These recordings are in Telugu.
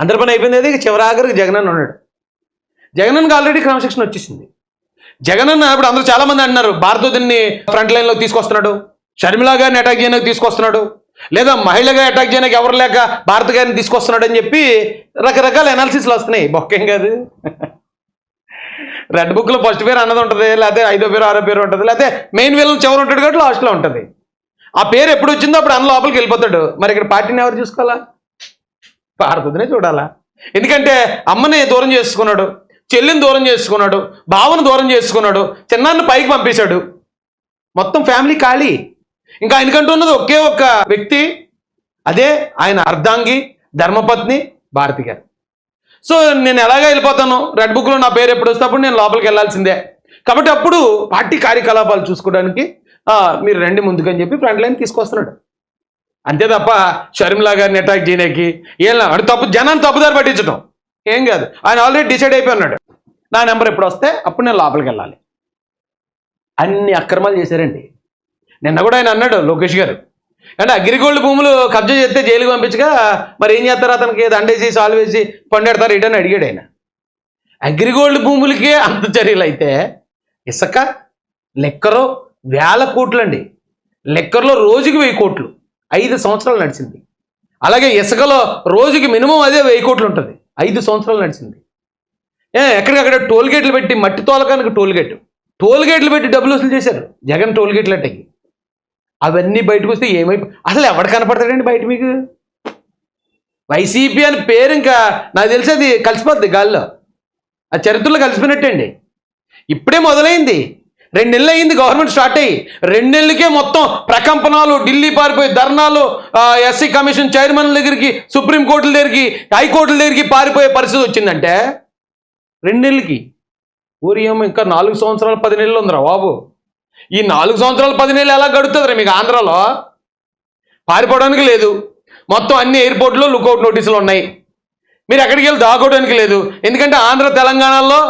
అందరి పని అయిపోయింది అది చివరి జగన్ జగనన్న ఉన్నాడు. జగనన్నకి ఆల్రెడీ క్రమశిక్షణ వచ్చేసింది. జగనన్న ఇప్పుడు అందరూ చాలా మంది అంటున్నారు భారతోదిని ఫ్రంట్ లైన్లో తీసుకొస్తున్నాడు షర్మిలా గారిని అటాక్ చేయడానికి తీసుకొస్తున్నాడు లేదా మహిళగా అటాక్ చేయడానికి ఎవరు లేక భారత్ గారిని తీసుకొస్తున్నాడు అని చెప్పి రకరకాల ఎనాలిసిస్లు వస్తున్నాయి. బొక్కేం కాదు. రెడ్ బుక్లో ఫస్ట్ పేరు అన్నది ఉంటుంది లేకపోతే ఐదో పేరు ఆరో పేరు ఉంటుంది లేకపోతే మెయిన్ విలన్ చివరి ఉంటాడు కాబట్టి లాస్ట్లో ఉంటుంది. ఆ పేరు ఎప్పుడు వచ్చిందో అప్పుడు అన్న లోపలికి వెళ్ళిపోతాడు. మరి ఇక్కడ పార్టీని ఎవరు చూసుకోవాలా? భారతదినే చూడాలా? ఎందుకంటే అమ్మని దూరం చేసుకున్నాడు చెల్లిని దూరం చేసుకున్నాడు బావను దూరం చేసుకున్నాడు చిన్నాన్ని పైకి పంపేశాడు. మొత్తం ఫ్యామిలీ ఖాళీ. ఇంకా ఆయనకంటూ ఉన్నది ఒకే ఒక్క వ్యక్తి అదే ఆయన అర్ధాంగి ధర్మపత్ని భారతి గారు. సో నేను ఎలాగ వెళ్ళిపోతాను? రెడ్ బుక్లో నా పేరు ఎప్పుడు వస్తే అప్పుడు నేను లోపలికి వెళ్ళాల్సిందే. కాబట్టి అప్పుడు పార్టీ కార్యకలాపాలు చూసుకోవడానికి మీరు రండి ముందుకని చెప్పి ఫ్రంట్ లైన్ తీసుకొస్తున్నాడు. అంతే తప్ప షర్మిలా గారిని అటాక్ చేయడానికి ఏం అంటే తప్పు జనాన్ని తప్పుదారి పట్టించడం ఏం కాదు. ఆయన ఆల్రెడీ డిసైడ్ అయిపోయి ఉన్నాడు. నా నెంబర్ ఎప్పుడు వస్తే అప్పుడు నేను లోపలికి వెళ్ళాలి. అన్ని అక్రమాలు చేశారండి. నిన్న కూడా ఆయన అన్నాడు లోకేష్ గారు. అంటే అగ్రిగోల్డ్ భూములు కబ్జా చేస్తే జైలుకి పంపించగా మరి ఏం చేస్తారు అతనికి? దండేసి సాల్వ్ వేసి పండెడతారు ఇటని అడిగాడు ఆయన. అగ్రిగోల్డ్ భూములకే అంత చర్యలు అయితే ఇసుక లెక్కరో వేల కోట్లు అండి లెక్కర్లో రోజుకి వెయ్యి కోట్లు. ఐదు సంవత్సరాలు నడిచింది. అలాగే ఇసుకలో రోజుకి మినిమం అదే వెయ్యి కోట్లు ఉంటుంది. ఐదు సంవత్సరాలు నడిచింది. ఏ ఎక్కడికక్కడ టోల్ గేట్లు పెట్టి మట్టి తోలకానికి టోల్ గేట్. టోల్ గేట్లు పెట్టి డబ్బులు వసూలు చేశారు. జగన్ టోల్ గేట్లు అట్టకి అవన్నీ బయటకు వస్తే ఏమై అసలు ఎవడు కనపడతాడండి బయట మీకు? వైసీపీ అని పేరు ఇంకా నాకు తెలిసి అది కలిసిపోద్ది గాల్లో. ఆ చరిత్రలో కలిసిపోయినట్టండి. ఇప్పుడే మొదలైంది. రెండు నెలలు అయింది గవర్నమెంట్ స్టార్ట్ అయ్యి. రెండు నెలలకే మొత్తం ప్రకంపనలు ఢిల్లీ పారిపోయి ధర్నాలు ఎస్సీ కమిషన్ చైర్మన్ దగ్గరికి సుప్రీంకోర్టుల దగ్గరికి హైకోర్టుల దగ్గరికి పారిపోయే పరిస్థితి వచ్చిందంటే రెండు నెలలకి. ఊరియం ఇంకా నాలుగు సంవత్సరాలు పది నెలలు ఉందిరా బాబు. ఈ నాలుగు సంవత్సరాలు పది నెలలు ఎలా గడుతుందిరా మీకు ఆంధ్రాలో? పారిపోవడానికి లేదు. మొత్తం అన్ని ఎయిర్పోర్ట్లో లుకౌట్ నోటీసులు ఉన్నాయి. మీరు ఎక్కడికి వెళ్ళి దాక్కోవడానికి లేదు. ఎందుకంటే ఆంధ్ర తెలంగాణలో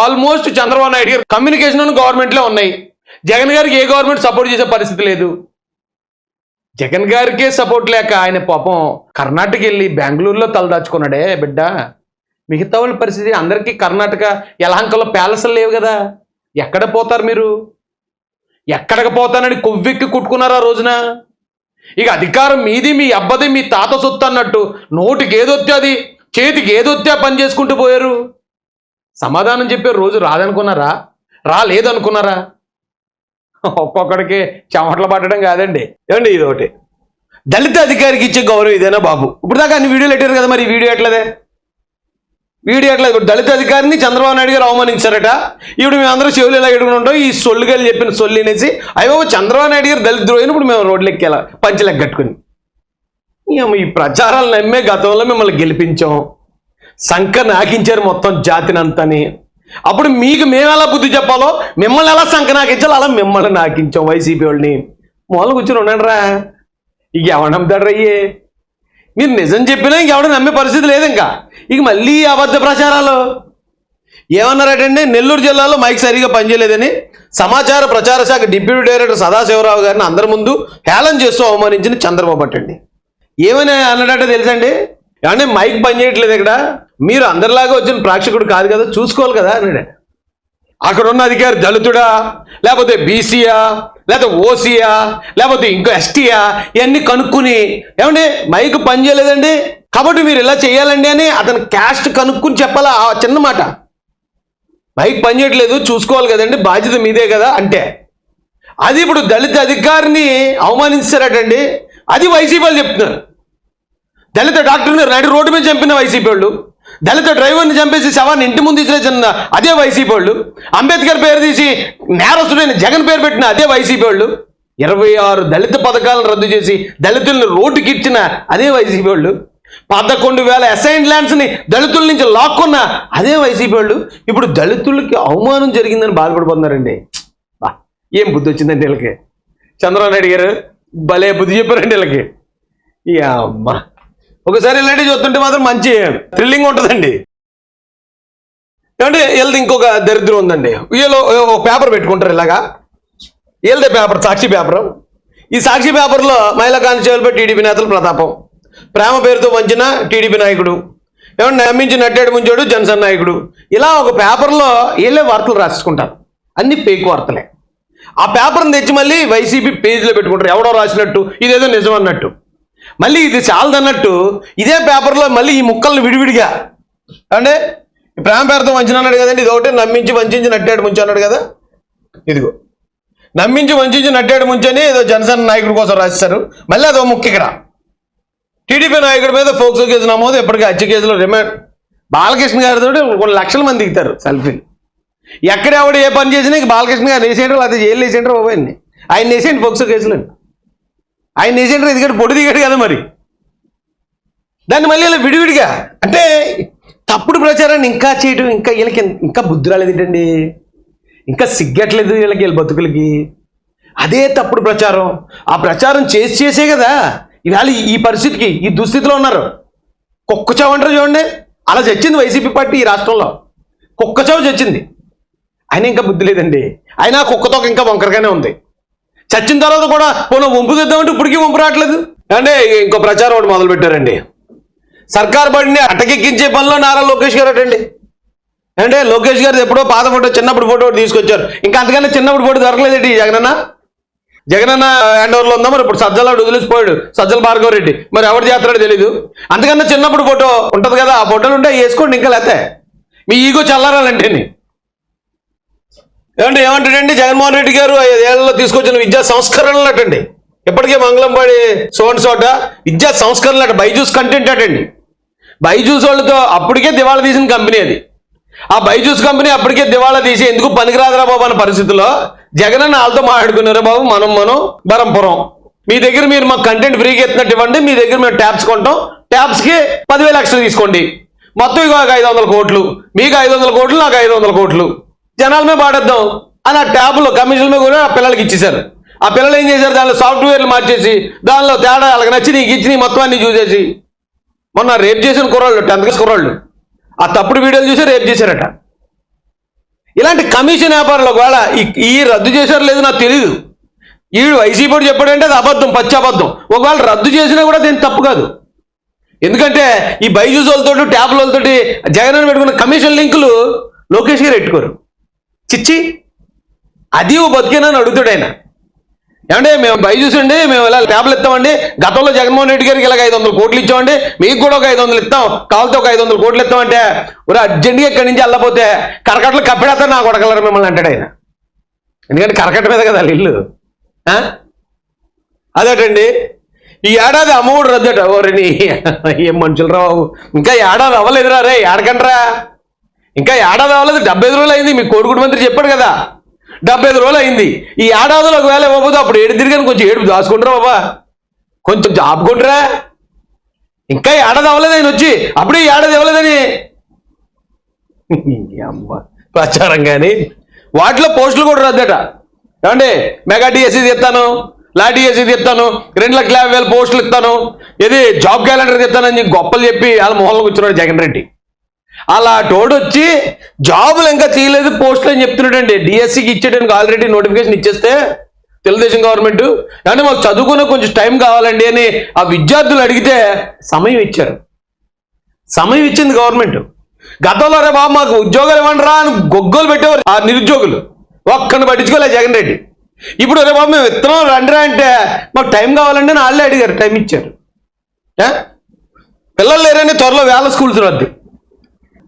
ఆల్మోస్ట్ చంద్రబాబు నాయుడు గారు కమ్యూనికేషన్ గవర్నమెంట్లో ఉన్నాయి. జగన్ గారికి ఏ గవర్నమెంట్ సపోర్ట్ చేసే పరిస్థితి లేదు. జగన్ గారికే సపోర్ట్ లేక ఆయన పాపం కర్ణాటక వెళ్ళి బెంగళూరులో తలదాచుకున్నాడే బిడ్డ. మిగతా వాళ్ళ పరిస్థితి అందరికీ కర్ణాటక యలహంకలో ప్యాలెస్లు లేవు కదా. ఎక్కడ పోతారు మీరు? ఎక్కడికి పోతానని కొవ్వెక్కి కుట్టుకున్నారు ఆ రోజున? ఇక అధికారం మీది మీ అబ్బది మీ తాత సొత్తు అన్నట్టు నోటికి ఏదొత్తే అది చేతికి ఏదొత్తే పని చేసుకుంటూ పోయారు. సమాధానం చెప్పే రోజు రాదనుకున్నారా? రాలేదనుకున్నారా ఒక్కొక్కడికి చెమటలు పట్టడం కాదండి. ఏమండి ఇది ఒకటి? దళిత అధికారికి ఇచ్చే గౌరవం ఇదేనా బాబు? ఇప్పుడు దాకా అన్ని వీడియోలు పెట్టారు కదా మరి వీడియో ఎట్లదే? వీడియో ఎట్లా దళిత అధికారిని చంద్రబాబు నాయుడు గారు అవమానించారట. ఇప్పుడు మేము అందరూ చెవులు ఎలా ఎడుకుని ఉంటాం ఈ సొల్లుగాలు చెప్పిన సొల్లు అనేసి అయ్యో చంద్రబాబు నాయుడు గారు దళిత ద్రోహిని ఇప్పుడు మేము రోడ్లు ఎక్కేలా పంచలెక్క కట్టుకుని ఈ ప్రచారాలు నమ్మే గతంలో మిమ్మల్ని గెలిపించాం. సంక నాకించారు మొత్తం జాతినంతని. అప్పుడు మీకు మేము ఎలా బుద్ధి చెప్పాలో మిమ్మల్ని ఎలా సంక నాకించాలో అలా మిమ్మల్ని నాకించాం వైసీపీ వాళ్ళని. మొదలు కూర్చొని ఉండండి రా ఇక ఎవడు నమ్ముతాడు రయ్యే మీరు నిజం చెప్పినా ఇంకెవడ నమ్మే పరిస్థితి లేదు ఇంకా. ఇక మళ్ళీ అబద్ధ ప్రచారాలు. ఏమన్నారటండి? నెల్లూరు జిల్లాలో మైక్ సరిగా పనిచేయలేదని సమాచార ప్రచార శాఖ డిప్యూటీ డైరెక్టర్ సదాశివరావు గారిని అందరి ముందు హేళన చేస్తూ అవమానించిన చంద్రబాబు అటండి ఏమని అన్నట్టు తెలుసండి ఏమంటే మైక్ పనిచేయట్లేదు ఇక్కడ? మీరు అందరిలాగా వచ్చిన ప్రేక్షకుడు కాదు కదా చూసుకోవాలి కదా అన్నాడు అక్కడ ఉన్న అధికారి దళితుడా? లేకపోతే బీసీయా? లేకపోతే ఓసీయా? లేకపోతే ఇంకో ఎస్టీయా? ఇవన్నీ కనుక్కుని ఏమండి మైక్ పని చేయలేదండి? కాబట్టి మీరు ఇలా చేయాలండి అని అతను క్యాస్ట్ కనుక్కుని చెప్పాలా? ఆ చిన్న మాట. మైక్ పని చేయట్లేదు చూసుకోవాలి కదండి బాధ్యత మీదే కదా అంటే. అది ఇప్పుడు దళిత అధికారిని అవమానించారటండి. అది వైసీపీ వాళ్ళు చెప్తున్నారు. దళిత డాక్టర్ని నడి రోడ్డు మీద చంపిన వైసీపీ వాళ్ళు దళిత డ్రైవర్ని చంపేసి శవాన్ని ఇంటి ముందు ఇచ్చిన అదే వైసీపీ వాళ్ళు అంబేద్కర్ పేరు తీసి నేరస్తుడైన జగన్ పేరు పెట్టిన అదే వైసీపీ వాళ్ళు ఇరవై ఆరు దళిత పథకాలను రద్దు చేసి దళితులను రోడ్డుకి ఇచ్చిన అదే వైసీపీ వాళ్ళు పదకొండు వేల అసైన్ ల్యాండ్స్ని దళితుల నుంచి లాక్కున్న అదే వైసీపీ వాళ్ళు ఇప్పుడు దళితులకి అవమానం జరిగిందని బాధపడిపోతున్నారండి. బా, ఏం బుద్ధి వచ్చిందండి వీళ్ళకి? చంద్రబాబు నాయుడు గారు భలే బుద్ధి చెప్పారండి వీళ్ళకి. ఈ అమ్మ. ఒకసారి ఇలాంటివి చూస్తుంటే మాత్రం మంచి థ్రిల్లింగ్ ఉంటుందండి. ఏమంటే వీళ్ళది ఇంకొక దరిద్రం ఉందండి. వీళ్ళు ఒక పేపర్ పెట్టుకుంటారు ఇలాగా. వీళ్ళదే పేపర్ సాక్షి పేపర్ ఈ సాక్షి పేపర్లో మహిళా కానిస్టేబుల్పై టీడీపీ నేతలు ప్రతాపం. ప్రేమ పేరుతో వంచిన టీడీపీ నాయకుడు. ఏమన్నా నమ్మించి నట్టేడు ముంచాడు జనసేన నాయకుడు. ఇలా ఒక పేపర్లో వీళ్ళే వార్తలు రాసుకుంటారు. అన్ని ఫేక్ వార్తలే. ఆ పేపర్ని తెచ్చి మళ్ళీ వైసీపీ పేజీలో పెట్టుకుంటారు. ఎవడో రాసినట్టు ఇదేదో నిజం అన్నట్టు. మళ్ళీ ఇది చాలదన్నట్టు ఇదే పేపర్లో మళ్ళీ ఈ ముక్కల్ని విడివిడిగా. అంటే ఈ ప్రేమ పేరుతో వంచిన అన్నాడు కదండి ఇది ఒకటే నమ్మించి వంచించి నట్టాడు ముంచి అన్నాడు కదా? ఇదిగో. నమ్మించి వంచించి నట్టాడు ముంచని ఏదో జనసేన నాయకుడి కోసం రాశారు మళ్ళీ అదో ముఖ్య ఇక్కడ. టీడీపీ నాయకుడి మీద ఫోక్సో కేసు నమోదు ఎప్పటికీ హత్య కేసులో రిమాండ్ బాలకృష్ణ గారితో కొన్ని లక్షల మంది దిగుతారు సెల్ఫీలు. ఎక్కడ ఎవడు ఏ పని చేసినా బాలకృష్ణ గారు వేసేయంటారు లేకపోతే జైలు వేసేయంటారు బాబు ఆయన వేసేయండి ఫోక్సో కేసులు. ఆయన వేసేయంటారు ఎందుకంటే పొడి దిగాడు కదా మరి. దాన్ని మళ్ళీ ఇలా విడివిడిగా అంటే తప్పుడు ప్రచారాన్ని ఇంకా చేయటం ఇంకా వీళ్ళకి ఇంకా బుద్ధి రాలేదు ఏంటండి? ఇంకా సిగ్గట్లేదు వీళ్ళకి వీళ్ళ బతుకులకి. అదే తప్పుడు ప్రచారం. ఆ ప్రచారం చేసి చేసే కదా ఇవాళ ఈ- ఈ పరిస్థితికి ఈ దుస్థితిలో ఉన్నారు. కుక్క చావు అంటారు చూడండి. అలా చచ్చింది వైసీపీ పార్టీ ఈ రాష్ట్రంలో. కుక్క చావు చచ్చింది. ఆయన ఇంకా బుద్ధి లేదండి. అయినా కుక్కతో ఇంకా వంకరగానే ఉంది. చచ్చిన తర్వాత కూడా పోనీ వంపు తెద్దామంటే ఇప్పటికీ వంపు రావట్లేదు. అంటే ఇంకో ప్రచారం ఒకటి మొదలు పెట్టారండి సర్కార్ బడిని అటకెక్కించే పనిలో నారా లోకేష్ గారు అటండి. అంటే లోకేష్ గారు ఎప్పుడో పాత ఫోటో చిన్నప్పుడు ఫోటో ఒకటి తీసుకొచ్చారు. ఇంకా అంతకన్నా చిన్నప్పుడు ఫోటో దొరకలేదండి జగనన్న? జగనన్న హ్యాండ్ ఓవర్లో ఉందా మరి? ఇప్పుడు సజ్జల వదిలిసిపోయాడు సజ్జల భార్గవ రెడ్డి. మరి ఎవరు చేస్తాడో తెలీదు. అంతకన్నా చిన్నప్పుడు ఫోటో ఉంటుంది కదా ఆ ఫోటోలు ఉంటే వేసుకోండి ఇంకా లేతే. మీ ఈగో చల్లారాలంటే ఏమంటే ఏమంటాడండి? జగన్మోహన్ రెడ్డి గారు ఐదేళ్ళలో తీసుకొచ్చిన విద్యా సంస్కరణలు అటండి. ఇప్పటికే మంగళంపాడి సోన్ చోట విద్యా సంస్కరణలు అట. బైజూస్ కంటెంట్ అటండి. బైజూస్ వాళ్ళతో అప్పటికే దివాళా తీసిన కంపెనీ అది. ఆ బైజూస్ కంపెనీ అప్పటికే దివాళా తీసి ఎందుకు పనికిరాదురా బాబు అన్న పరిస్థితిలో జగన్ అన్న వాళ్ళతో మాట్లాడుకున్నారా బాబు? మనం మనం బరంపురం మీ దగ్గర మీరు మాకు కంటెంట్ ఫ్రీగా ఎత్తినట్టు ఇవ్వండి. మీ దగ్గర మేము ట్యాప్స్ కొంటాం. ట్యాప్స్కి పదివేల లక్షలు తీసుకోండి. మొత్తం ఇక ఒక ఐదు వందల కోట్లు. మీకు ఐదు వందల కోట్లు నాకు ఐదు వందల కోట్లు. జనాల మీద పాడేద్దాం అని ఆ ట్యాబ్లో కమిషన్ మీద కూడా ఆ పిల్లలకి ఇచ్చేశారు. ఆ పిల్లలు ఏం చేశారు? దానిలో సాఫ్ట్వేర్లు మార్చేసి దానిలో తేడా వాళ్ళకి నచ్చి నీకు ఇచ్చి మొత్తం అన్ని చూసేసి మొన్న రేప్ చేసిన కుర్రాళ్ళు టెన్త్ క్లాస్ కుర్రాళ్ళు ఆ తప్పుడు వీడియోలు చూసి రేప్ చేశారట. ఇలాంటి కమిషన్ వ్యాపారాలు ఒకవేళ ఈ- రద్దు చేశారు లేదు నాకు తెలియదు ఈడు వైసీపీ చెప్పాడంటే అది అబద్ధం పచ్చి అబద్ధం. ఒకవేళ రద్దు చేసినా కూడా దీని తప్పు కాదు. ఎందుకంటే ఈ బైజూస్ వాళ్ళతోటి ట్యాబ్ల జగన్ పెట్టుకున్న కమిషన్ లింకులు లోకేష్ గారు పెట్టుకోరు. చిచ్చి అది ఓ బతికేనని అడుగుతాడు ఆయన. ఏమంటే మేము బైజూస్ చూసండి మేము ఇలా ట్యాబ్లు ఇస్తామండి గతంలో జగన్మోహన్ రెడ్డి గారికి ఇలాగ ఐదు వందల కోట్లు ఇచ్చామండి. మీకు కూడా ఒక ఐదు వందలు ఇస్తాం. కావాలితే ఒక ఐదు వందల కోట్లు ఇస్తామంటే ఒక అర్జెంట్గా ఇక్కడి నుంచి వెళ్ళకపోతే కరకట్లు కప్పెడతారు నా కొడగలరు మిమ్మల్ని అంటాడు ఆయన. ఎందుకంటే కరకట్ట మీద కదా వాళ్ళ. ఇల్లు అదేటండి ఈ ఏడాది అమ్మఒడు రద్దట ఓరిని ఏం మనుషులు రా బాబు. ఇంకా ఏడాది అవ్వలేదురా రే ఏడకంటరా ఇంకా ఏడాది అవ్వలేదు డెబ్బై ఐదు రోజులు అయింది మీ కోడిగుడి మంత్రి చెప్పాడు కదా. డెబ్బై ఐదు రోజులు అయింది. ఈ ఏడాదిలో ఒకవేళ ఇవ్వబోతే అప్పుడు ఏడు తిరిగాను కొంచెం ఏడుపు దాచుకుంటారా బాబా? కొంచెం ఆపుకుంటారా ఇంకా ఏడాది అవ్వలేదు ఆయన వచ్చి అప్పుడే ఏడాది ఇవ్వలేదని అమ్మ ప్రచారం కానీ వాటిలో పోస్టులు కూడా రద్దట. ఏమండి? మెగా డిఎస్సీ తీస్తాను లా డిఎస్సి తీస్తాను రెండు లక్షల యాభై వేల పోస్టులు ఇస్తాను. ఇది జాబ్ క్యాలెండర్ తీస్తానని గొప్పలు చెప్పి వాళ్ళ మొహంలో కూర్చున్నాడు జగన్ రెడ్డి. అలా తోడు వచ్చి జాబులు ఇంకా తీయలేదు పోస్టులు అని చెప్తున్నాడండి? డిఎస్సికి ఇచ్చేటానికి ఆల్రెడీ నోటిఫికేషన్ ఇచ్చేస్తే తెలుగుదేశం గవర్నమెంట్ అంటే మాకు చదువుకునే కొంచెం టైం కావాలండి అని ఆ విద్యార్థులు అడిగితే సమయం ఇచ్చారు. సమయం ఇచ్చింది గవర్నమెంట్ గతంలో రే బాబు మాకు ఉద్యోగాలు ఇవ్వండిరా అని గొగ్గోలు పెట్టేవారు ఆ నిరుద్యోగులు. ఒక్కడిని పట్టించుకోలే జగన్ రెడ్డి. ఇప్పుడు రే బాబు మేము విత్తనం రండిరా అంటే మాకు టైం కావాలండి అని వాళ్ళే అడిగారు టైం ఇచ్చారు. పిల్లలు లేరని త్వరలో వేల స్కూల్స్ రద్దు.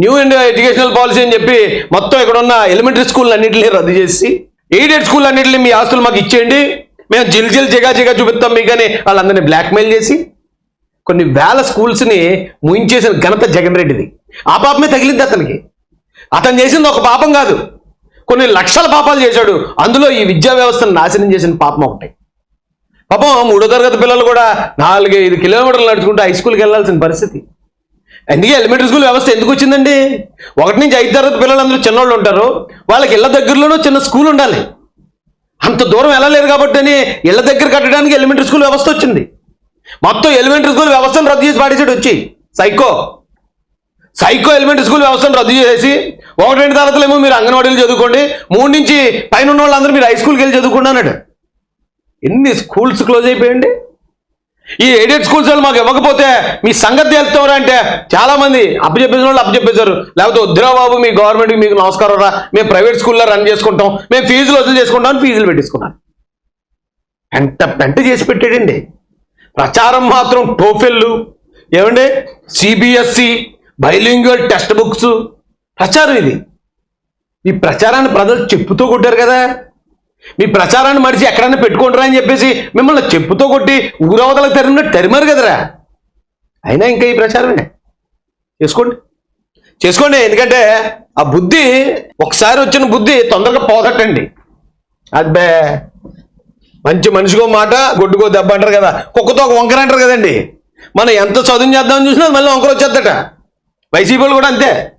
న్యూ ఇండియా ఎడ్యుకేషనల్ పాలసీ అని చెప్పి మొత్తం ఇక్కడ ఉన్న ఎలిమెంటరీ స్కూల్ అన్నింటినీ రద్దు చేసి ఎయిడెడ్ స్కూల్ అన్నింటినీ మీ ఆస్తులు మాకు ఇచ్చేయండి. మేము జిల్ జిల్ జిగా జిగా చూపిస్తాం మీకు అని వాళ్ళందరినీ బ్లాక్మెయిల్ చేసి కొన్ని వేల స్కూల్స్ని ముయించేసిన ఘనత జగన్ రెడ్డిది. ఆ పాపమే తగిలింది అతనికి. అతను చేసింది ఒక పాపం కాదు. కొన్ని లక్షల పాపాలు చేశాడు. అందులో ఈ విద్యా వ్యవస్థను నాశనం చేసిన పాపం ఒకటి. పాపం మూడో తరగతి పిల్లలు కూడా నాలుగైదు కిలోమీటర్లు నడుచుకుంటూ హై స్కూల్కి వెళ్ళాల్సిన పరిస్థితి. అందుకే ఎలిమెంటరీ స్కూల్ వ్యవస్థ ఎందుకు వచ్చిందండి? ఒకటి నుంచి ఐదు తరగతి పిల్లలందరూ చిన్నోళ్ళు ఉంటారు. వాళ్ళకి ఇళ్ళ దగ్గరలోనూ చిన్న స్కూల్ ఉండాలి. అంత దూరం వెళ్ళలేరు కాబట్టి అని ఇళ్ళ దగ్గర కట్టడానికి ఎలిమెంటరీ స్కూల్ వ్యవస్థ వచ్చింది. మొత్తం ఎలిమెంటరీ స్కూల్ వ్యవస్థను రద్దు చేసి పాటించాడు వచ్చి. సైకో. సైకో ఎలిమెంటరీ స్కూల్ వ్యవస్థను రద్దు చేసి ఒకటి రెండు తరగతులు ఏమో మీరు అంగన్వాడీలు చదువుకోండి మూడు నుంచి పైన ఉన్న వాళ్ళందరూ మీరు హై స్కూల్కి వెళ్ళి చదువుకోండి అన్నాడు. ఎన్ని స్కూల్స్ క్లోజ్ అయిపోయండి ఈ ఎయిడెడ్ స్కూల్స్ వాళ్ళు మాకు ఇవ్వకపోతే మీ సంగతి తెలుస్తారా అంటే చాలా మంది అప్పచెప్పేసిన వాళ్ళు అప్పచెప్పేశారు. లేకపోతే వద్దురా బాబు మీ గవర్నమెంట్కి మీకు నమస్కారం రా. మేము ప్రైవేట్ స్కూల్లో రన్ చేసుకుంటాం. మేము ఫీజులు వసూలు చేసుకుంటాం అని ఫీజులు పెట్టించుకున్నాం పెంట పెంట చేసి పెట్టాడండి? ప్రచారం మాత్రం టోఫెల్లు. ఏమండి? సిబిఎస్సి బైలింగ్వల్ టెక్స్ట్ బుక్స్ ప్రచారం ఇది. ఈ ప్రచారాన్ని ప్రజలు చెప్పుతూ కొట్టారు కదా. మీ ప్రచారాన్ని మరిచి ఎక్కడన్నా పెట్టుకుంటారా అని చెప్పేసి మిమ్మల్ని చెప్పుతో కొట్టి ఊరవతలకు తరిమినట్టు తరిమారు కదరా. అయినా ఇంకా ఈ ప్రచారమే. చేసుకోండి. చేసుకోండి ఎందుకంటే ఆ బుద్ధి ఒకసారి వచ్చిన బుద్ధి తొందరగా పోదట్టండి అబ్బే మంచి మనిషికో మాట గొడ్డుకో దెబ్బ అంటారు కదా. కుక్కతో ఒక వంకర అంటారు కదండి. మనం ఎంత చదువు చేద్దామని చూసినా అది మళ్ళీ వంకర వచ్చేద్దట. వైసీపీలు వాళ్ళు కూడా అంతే.